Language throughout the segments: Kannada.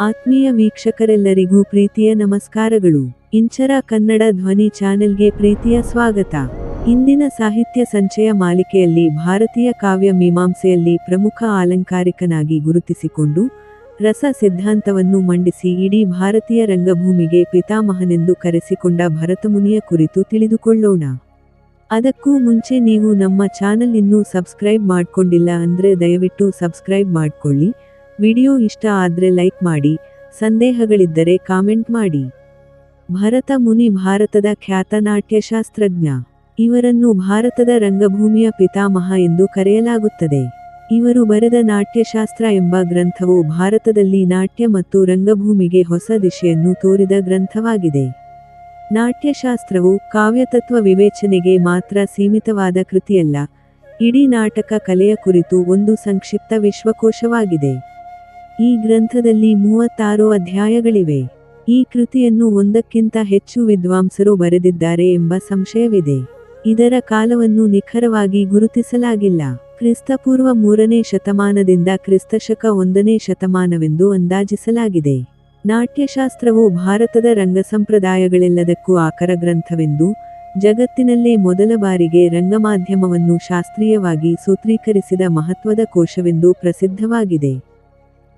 ಆತ್ಮೀಯ ವೀಕ್ಷಕರೆಲ್ಲರಿಗೂ ಪ್ರೀತಿಯ ನಮಸ್ಕಾರಗಳು. ಇಂಚರ ಕನ್ನಡ ಧ್ವನಿ ಚಾನೆಲ್ಗೆ ಪ್ರೀತಿಯ ಸ್ವಾಗತ. ಇಂದಿನ ಸಾಹಿತ್ಯ ಸಂಚಯ ಮಾಲಿಕೆಯಲ್ಲಿ ಭಾರತೀಯ ಕಾವ್ಯ ಮೀಮಾಂಸೆಯಲ್ಲಿ ಪ್ರಮುಖ ಆಲಂಕಾರಿಕನಾಗಿ ಗುರುತಿಸಿಕೊಂಡು, ರಸ ಸಿದ್ಧಾಂತವನ್ನು ಮಂಡಿಸಿ ಇಡೀ ಭಾರತೀಯ ರಂಗಭೂಮಿಗೆ ಪಿತಾಮಹನೆಂದು ಕರೆಸಿಕೊಂಡ ಭರತಮುನಿಯ ಕುರಿತು ತಿಳಿದುಕೊಳ್ಳೋಣ. ಅದಕ್ಕೂ ಮುಂಚೆ ನೀವು ನಮ್ಮ ಚಾನಲ್ ಇನ್ನೂ ಸಬ್ಸ್ಕ್ರೈಬ್ ಮಾಡ್ಕೊಂಡಿಲ್ಲ ಅಂದ್ರೆ ದಯವಿಟ್ಟು ಸಬ್ಸ್ಕ್ರೈಬ್ ಮಾಡ್ಕೊಳ್ಳಿ. ವಿಡಿಯೋ ಇಷ್ಟ ಆದ್ರೆ ಲೈಕ್ ಮಾಡಿ, ಸಂದೇಹಗಳಿದ್ದರೆ ಕಾಮೆಂಟ್ ಮಾಡಿ. ಭರತ ಮುನಿ ಭಾರತದ ಖ್ಯಾತ ನಾಟ್ಯಶಾಸ್ತ್ರಜ್ಞ. ಇವರನ್ನು ಭಾರತದ ರಂಗಭೂಮಿಯ ಪಿತಾಮಹ ಎಂದು ಕರೆಯಲಾಗುತ್ತದೆ. ಇವರು ಬರೆದ ನಾಟ್ಯಶಾಸ್ತ್ರ ಎಂಬ ಗ್ರಂಥವು ಭಾರತದಲ್ಲಿ ನಾಟ್ಯ ಮತ್ತು ರಂಗಭೂಮಿಗೆ ಹೊಸ ದಿಶೆಯನ್ನು ತೋರಿದ ಗ್ರಂಥವಾಗಿದೆ. ನಾಟ್ಯಶಾಸ್ತ್ರವು ಕಾವ್ಯತತ್ವ ವಿವೇಚನೆಗೆ ಮಾತ್ರ ಸೀಮಿತವಾದ ಕೃತಿಯಲ್ಲ, ಇಡೀ ನಾಟಕ ಕಲೆಯ ಕುರಿತು ಒಂದು ಸಂಕ್ಷಿಪ್ತ ವಿಶ್ವಕೋಶವಾಗಿದೆ. ಈ ಗ್ರಂಥದಲ್ಲಿ ಮೂವತ್ತಾರು ಅಧ್ಯಾಯಗಳಿವೆ. ಈ ಕೃತಿಯನ್ನು ಒಂದಕ್ಕಿಂತ ಹೆಚ್ಚು ವಿದ್ವಾಂಸರು ಬರೆದಿದ್ದಾರೆ ಎಂಬ ಸಂಶಯವಿದೆ. ಇದರ ಕಾಲವನ್ನು ನಿಖರವಾಗಿ ಗುರುತಿಸಲಾಗಿಲ್ಲ. ಕ್ರಿಸ್ತಪೂರ್ವ ಮೂರನೇ ಶತಮಾನದಿಂದ ಕ್ರಿಸ್ತಶಕ ಒಂದನೇ ಶತಮಾನವೆಂದು ಅಂದಾಜಿಸಲಾಗಿದೆ. ನಾಟ್ಯಶಾಸ್ತ್ರವು ಭಾರತದ ರಂಗ ಸಂಪ್ರದಾಯಗಳೆಲ್ಲದಕ್ಕೂ ಆಕರ ಗ್ರಂಥವೆಂದು, ಜಗತ್ತಿನಲ್ಲೇ ಮೊದಲ ಬಾರಿಗೆ ರಂಗಮಾಧ್ಯಮವನ್ನು ಶಾಸ್ತ್ರೀಯವಾಗಿ ಸೂತ್ರೀಕರಿಸಿದ ಮಹತ್ವದ ಕೋಶವೆಂದು ಪ್ರಸಿದ್ಧವಾಗಿದೆ.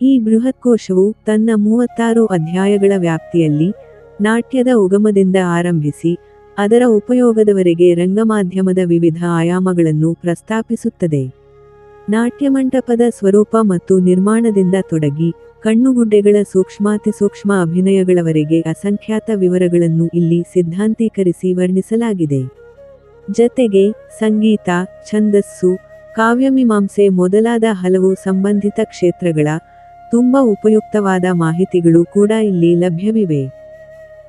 ಈ ಬೃಹತ್ ಕೋಶವು ತನ್ನ ಮೂವತ್ತಾರು ಅಧ್ಯಾಯಗಳ ವ್ಯಾಪ್ತಿಯಲ್ಲಿ ನಾಟ್ಯದ ಉಗಮದಿಂದ ಆರಂಭಿಸಿ ಅದರ ಉಪಯೋಗದವರೆಗೆ ರಂಗಮಾಧ್ಯಮದ ವಿವಿಧ ಆಯಾಮಗಳನ್ನು ಪ್ರಸ್ತಾಪಿಸುತ್ತದೆ. ನಾಟ್ಯಮಂಟಪದ ಸ್ವರೂಪ ಮತ್ತು ನಿರ್ಮಾಣದಿಂದ ತೊಡಗಿ ಕಣ್ಣುಗುಡ್ಡೆಗಳ ಸೂಕ್ಷ್ಮಾತಿಸೂಕ್ಷ್ಮ ಅಭಿನಯಗಳವರೆಗೆ ಅಸಂಖ್ಯಾತ ವಿವರಗಳನ್ನು ಇಲ್ಲಿ ಸಿದ್ಧಾಂತೀಕರಿಸಿ ವರ್ಣಿಸಲಾಗಿದೆ. ಜತೆಗೆ ಸಂಗೀತ, ಛಂದಸ್ಸು, ಕಾವ್ಯಮೀಮಾಂಸೆ ಮೊದಲಾದ ಹಲವು ಸಂಬಂಧಿತ ಕ್ಷೇತ್ರಗಳ ತುಂಬ ಉಪಯುಕ್ತವಾದ ಮಾಹಿತಿಗಳು ಕೂಡ ಇಲ್ಲಿ ಲಭ್ಯವಿವೆ.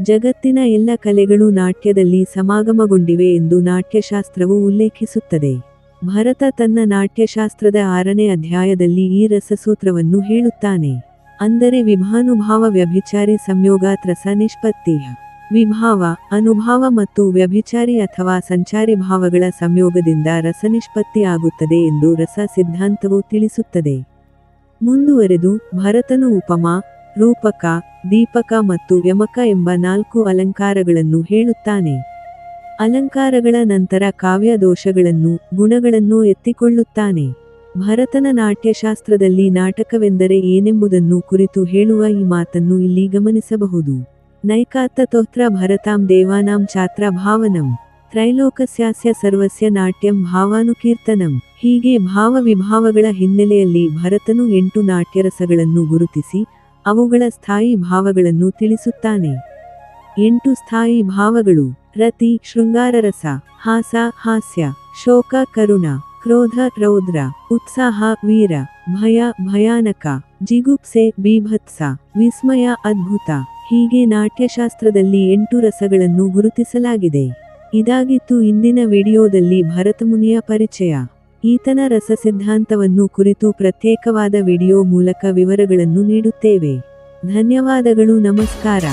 ಜಗತ್ತಿನ ಎಲ್ಲ ಕಲೆಗಳು ನಾಟ್ಯದಲ್ಲಿ ಸಮಾಗಮಗೊಂಡಿವೆ ಎಂದು ನಾಟ್ಯಶಾಸ್ತ್ರವು ಉಲ್ಲೇಖಿಸುತ್ತದೆ. ಭರತ ತನ್ನ ನಾಟ್ಯಶಾಸ್ತ್ರದ ಆರನೇ ಅಧ್ಯಾಯದಲ್ಲಿ ಈ ರಸಸೂತ್ರವನ್ನು ಹೇಳುತ್ತಾನೆ. ಅಂದರೆ ವಿಭಾನುಭಾವ ವ್ಯಭಿಚಾರಿ ಸಂಯೋಗಾತ್ರಸ ನಿಷ್ಪತ್ತಿಯ ವಿಭಾವ, ಅನುಭಾವ ಮತ್ತು ವ್ಯಭಿಚಾರಿ ಅಥವಾ ಸಂಚಾರಿ ಭಾವಗಳ ಸಂಯೋಗದಿಂದ ರಸನಿಷ್ಪತ್ತಿ ಆಗುತ್ತದೆ ಎಂದು ರಸ ಸಿದ್ಧಾಂತವು ತಿಳಿಸುತ್ತದೆ. ಮುಂದುವರೆದು ಭರತನು ಉಪಮಾ, ರೂಪಕ, ದೀಪಕ ಮತ್ತು ಯಮಕ ಎಂಬ ನಾಲ್ಕು ಅಲಂಕಾರಗಳನ್ನು ಹೇಳುತ್ತಾನೆ. ಅಲಂಕಾರಗಳ ನಂತರ ಕಾವ್ಯ ದೋಷಗಳನ್ನು, ಗುಣಗಳನ್ನು ಎತ್ತಿಕೊಳ್ಳುತ್ತಾನೆ. ಭರತನ ನಾಟ್ಯಶಾಸ್ತ್ರದಲ್ಲಿ ನಾಟಕವೆಂದರೆ ಏನೆಂಬುದನ್ನು ಕುರಿತು ಹೇಳುವ ಈ ಮಾತನ್ನು ಇಲ್ಲಿ ಗಮನಿಸಬಹುದು. ನೈಕಾತ್ತ ತೋತ್ರ ಭರತಾಂ ದೇವಾನಾಂ ಚಾತ್ರ ಭಾವನಂ. ತ್ರೈಲೋಕಸ್ಯಾಸ್ಯ ಸರ್ವಸ್ಯ ನಾಟ್ಯಂ ಭಾವಾನುಕೀರ್ತನಂ. ಹೀಗೆ ಭಾವ ವಿಭಾವಗಳ ಹಿನ್ನೆಲೆಯಲ್ಲಿ ಭರತನು ಎಂಟು ನಾಟ್ಯರಸಗಳನ್ನು ಗುರುತಿಸಿ ಅವುಗಳ ಸ್ಥಾಯಿ ಭಾವಗಳನ್ನು ತಿಳಿಸುತ್ತಾನೆ. ಎಂಟು ಸ್ಥಾಯಿ ಭಾವಗಳು, ರತಿ, ಶೃಂಗಾರರಸ, ಹಾಸ, ಹಾಸ್ಯ, ಶೋಕ, ಕರುಣ, ಕ್ರೋಧ, ರೌದ್ರ, ಉತ್ಸಾಹ, ವೀರ, ಭಯ, ಭಯಾನಕ, ಜಿಗುಪ್ಸೆ, ಬೀಭತ್ಸ, ವಿಸ್ಮಯ, ಅದ್ಭುತ. ಹೀಗೆ ನಾಟ್ಯಶಾಸ್ತ್ರದಲ್ಲಿ ಎಂಟು ರಸಗಳನ್ನು ಗುರುತಿಸಲಾಗಿದೆ. ಇದಾಗಿತ್ತು ಇಂದಿನ ವಿಡಿಯೋದಲ್ಲಿ ಭರತಮುನಿಯ ಪರಿಚಯ. ಈತನ ರಸ ಸಿದ್ಧಾಂತವನ್ನು ಕುರಿತು ಪ್ರತ್ಯೇಕವಾದ ವಿಡಿಯೋ ಮೂಲಕ ವಿವರಗಳನ್ನು ನೀಡುತ್ತೇವೆ. ಧನ್ಯವಾದಗಳು ನಮಸ್ಕಾರ.